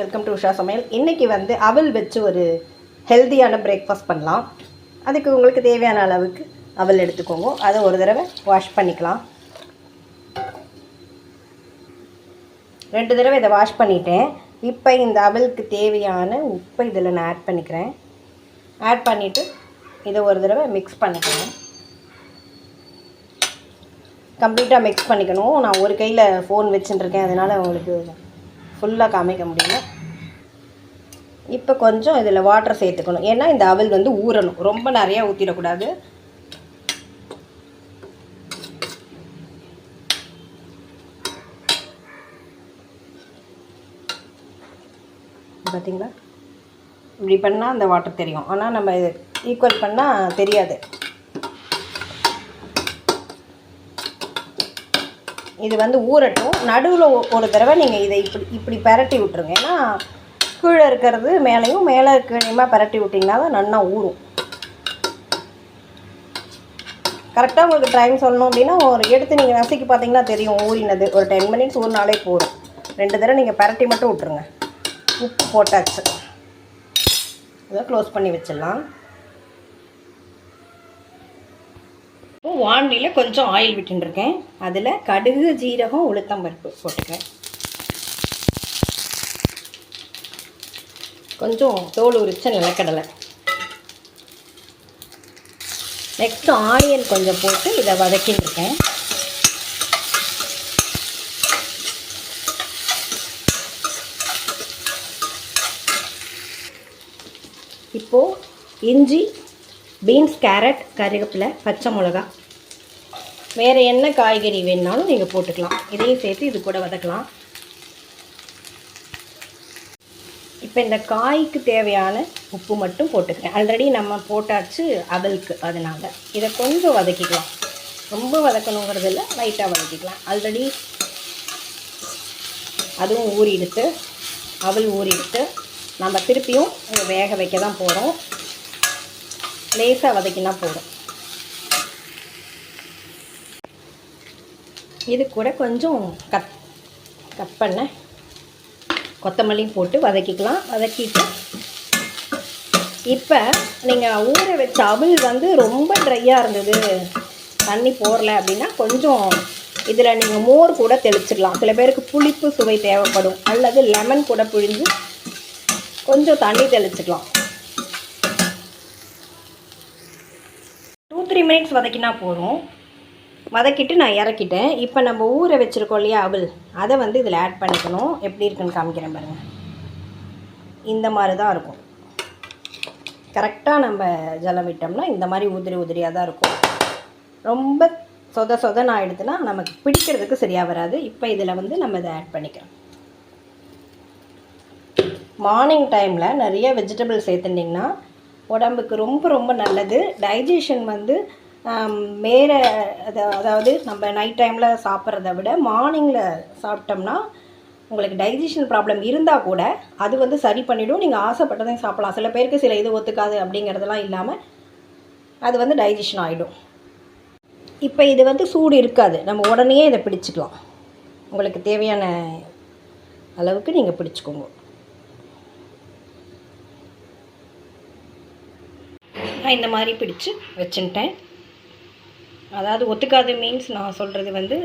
Welcome to Usha சமையல். இன்றைக்கி வந்து அவல் வச்சு ஒரு ஹெல்த்தியான பிரேக்ஃபாஸ்ட் பண்ணலாம். அதுக்கு உங்களுக்கு தேவையான அளவுக்கு அவல் எடுத்துக்கோங்க. அதை ஒரு தடவை வாஷ் பண்ணிக்கலாம். ரெண்டு தடவை இதை வாஷ் பண்ணிட்டேன். இப்போ இந்த அவலுக்கு தேவையான உப்பை இதில் நான் ஆட் பண்ணிக்கிறேன். ஆட் பண்ணிவிட்டு இதை ஒரு தடவை மிக்ஸ் பண்ணிக்கிறேன் கம்ப்ளீட்டாக மிக்ஸ் பண்ணிக்கணும். நான் ஒரு கையில் ஃபோன் வச்சுட்டுருக்கேன் அதனால் உங்களுக்கு ஃபுல்லாக காமிக்க முடியல. இப்போ கொஞ்சம் இதில் வாட்டர் சேர்த்துக்கணும். ஏன்னா இந்த அவல் வந்து ஊறணும். ரொம்ப நிறையா ஊற்றிடக்கூடாது பார்த்தீங்களா இப்படி பண்ணால் அந்த வாட்டர் தெரியும். ஆனால் நம்ம இது ஈக்குவல் பண்ணால் தெரியாது. இது வந்து ஊறட்டும். நடுவில் ஒரு தடவை நீங்கள் இதை இப்படி இப்படி பரட்டி விட்ருங்க ஏன்னா கீழே இருக்கிறது மேலேயும் மேலே கீழேயுமா பரட்டி விட்டிங்கன்னா தான் நல்லா ஊறும். கரெக்டாக உங்களுக்கு டைம் சொல்லணும் அப்படின்னா ஒரு எடுத்து நீங்கள் நசுக்கி பார்த்தீங்கன்னா தெரியும் ஊறினது. ஒரு டென் மினிட்ஸ் ஊறினாலே போதும். ரெண்டு தடவை நீங்கள் பரட்டி மட்டும் விட்ருங்க உப்பு போட்டாச்சு. இதை க்ளோஸ் பண்ணி வச்சிடலாம். இப்போ வாண்டியில் கொஞ்சம் ஆயில் விட்டுருக்கேன் அதில் கடுகு ஜீரகம் உளுத்தம் பருப்பு போட்டுக்கேன் கொஞ்சம் தோல் உரிச்ச நிலக்கடலை. நெக்ஸ்ட் ஆனியன் கொஞ்சம் போட்டு இதை வதக்கின்னு இப்போது இஞ்சி பீன்ஸ் கேரட் கருவேப்பிலை பச்சை மிளகா வேறு என்ன காய்கறி வேணுனாலும் நீங்கள் போட்டுக்கலாம். இதையும் சேர்த்து இது கூட வதக்கலாம். இப்போ இந்த காய்க்கு தேவையான உப்பு மட்டும் போட்டுக்கிறேன். ஆல்ரெடி நம்ம போட்டாச்சு அவலுக்கு அதனால். இதை கொஞ்சம் வதக்கிக்கலாம். ரொம்ப வதக்கணுங்கிறது இல்லை லைட்டாக வதக்கிக்கலாம். ஆல்ரெடி அதுவும் ஊறி எடுத்து அவல் ஊறி எடுத்து நம்ம திருப்பியும் வேக வைக்க தான் போகிறோம் லேசாக வதக்கினா போதும். இது கூட கொஞ்சம் கட் கட் பண்ண கொத்தமல்லியும் போட்டு வதக்கிக்கலாம். வதக்கிட்டு இப்போ நீங்கள் ஊற வச்ச அவிழ் வந்து ரொம்ப ட்ரையாக இருந்தது. தண்ணி போடல அப்படின்னா கொஞ்சம் இதில் நீங்கள் மோர் கூட தெளிச்சிடலாம். சில பேருக்கு புளிப்பு சுவை தேவைப்படும். அல்லது லெமன் கூட புழிஞ்சு கொஞ்சம் தண்ணி தெளிச்சிக்கலாம். டூ த்ரீ மினிட்ஸ் வதக்கினா போதும். வதக்கிட்டு நான் இறக்கிட்டேன். இப்போ நம்ம ஊற வச்சுருக்கோம் இல்லையா அவள் அதை வந்து இதில் ஆட் பண்ணிக்கணும். எப்படி இருக்குன்னு காமிக்கிறேன் பாருங்கள் இந்த மாதிரி தான் இருக்கும் கரெக்டாக நம்ம ஜலம் விட்டோம்னா இந்த மாதிரி உதிரி உதிரியாக தான் இருக்கும். ரொம்ப சொத சொதன்னு ஆகிடுதுன்னா நமக்கு பிடிக்கிறதுக்கு சரியாக வராது. இப்போ இதில் வந்து நம்ம இதை ஆட் பண்ணிக்கிறோம். மார்னிங் டைமில் நிறைய வெஜிடபிள் சேர்த்துட்டிங்கன்னா உடம்புக்கு ரொம்ப ரொம்ப நல்லது. டைஜஷன் வந்து வேறு அதாவது நம்ம நைட் டைமில் சாப்பிட்றத விட மார்னிங்கில் சாப்பிட்டோம்னா உங்களுக்கு டைஜஷன் ப்ராப்ளம் இருந்தால் கூட அது வந்து சரி பண்ணிவிடும் நீங்கள் ஆசைப்பட்டதையும் சாப்பிட்லாம். சில பேருக்கு சில இது ஒத்துக்காது அப்படிங்கிறதெல்லாம் இல்லாமல் அது வந்து டைஜஷன் ஆகிடும் இப்போ இது வந்து சூடு இருக்காது. நம்ம உடனே இதை பிடிச்சிக்கலாம். உங்களுக்கு தேவையான அளவுக்கு நீங்கள் பிடிச்சிக்கோங்க. நான் இந்த மாதிரி பிடிச்சு வச்சுட்டேன். அதாவது ஒத்துக்காது மீன்ஸ் நான் சொல்கிறது வந்து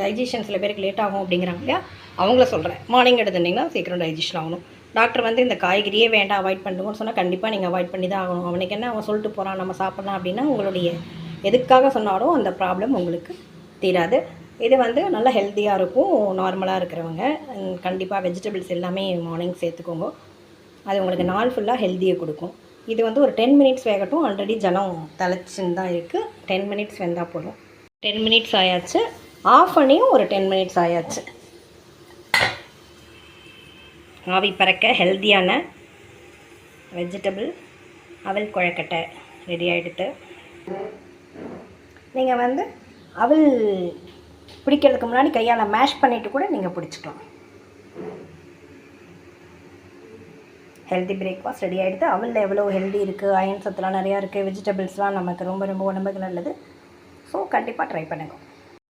டைஜஷன் சில பேருக்கு லேட் ஆகும் அப்படிங்கிறாங்க இல்லையா? அவங்கள சொல்கிறேன் மார்னிங் எடுத்துட்டிங்கன்னா சீக்கிரம் டைஜஷன் ஆகணும். டாக்டர் வந்து இந்த காய்கறியே வேண்டாம் அவாய்ட் பண்ணுங்கன்னு சொன்னால் கண்டிப்பாக நீங்கள் அவாய்ட் பண்ணி தான் ஆகணும். அவனுக்கு என்ன அவன் சொல்லிட்டு போகிறான் நம்ம சாப்பிட்லாம் அப்படின்னா உங்களுடைய எதுக்காக சொன்னாலும் அந்த ப்ராப்ளம் உங்களுக்கு தீராது. இது வந்து நல்லா ஹெல்த்தியாக இருக்கும் நார்மலாக இருக்கிறவங்க. கண்டிப்பாக வெஜிடபிள்ஸ் எல்லாமே மார்னிங் சேர்த்துக்கோங்க. அது உங்களுக்கு நாள் ஃபுல்லாக ஹெல்த்தியை கொடுக்கும். இது வந்து ஒரு டென் மினிட்ஸ் வேகட்டும். ஆல்ரெடி ஜலம் தலைச்சின்னு தான் இருக்குது டென் மினிட்ஸ் வெந்தால் போதும். டென் மினிட்ஸ் ஆயாச்சு. ஆஃப் பண்ணியும் ஒரு டென் மினிட்ஸ் ஆயாச்சு. ஆவி பறக்க ஹெல்த்தியான வெஜிடபிள் அவல் குழக்கட்டை ரெடி ஆகிடுது நீங்கள் வந்து அவல் பிடிக்கிறதுக்கு முன்னாடி கையால் மேஷ் பண்ணிவிட்டு கூட நீங்கள் பிடிச்சிக்கலாம். ஹெல்த்தி பிரேக்ஃபாஸ்ட் ரெடி ஆகிடுது அவளில் எவ்வளோ ஹெல்தி இருக்குது அயன் சத்துலாம் நிறையா இருக்குது வெஜிடபிள்ஸ்லாம் நமக்கு ரொம்ப ரொம்ப உடம்புக்கு நல்லது. ஸோ கண்டிப்பாக ட்ரை பண்ணுங்கள்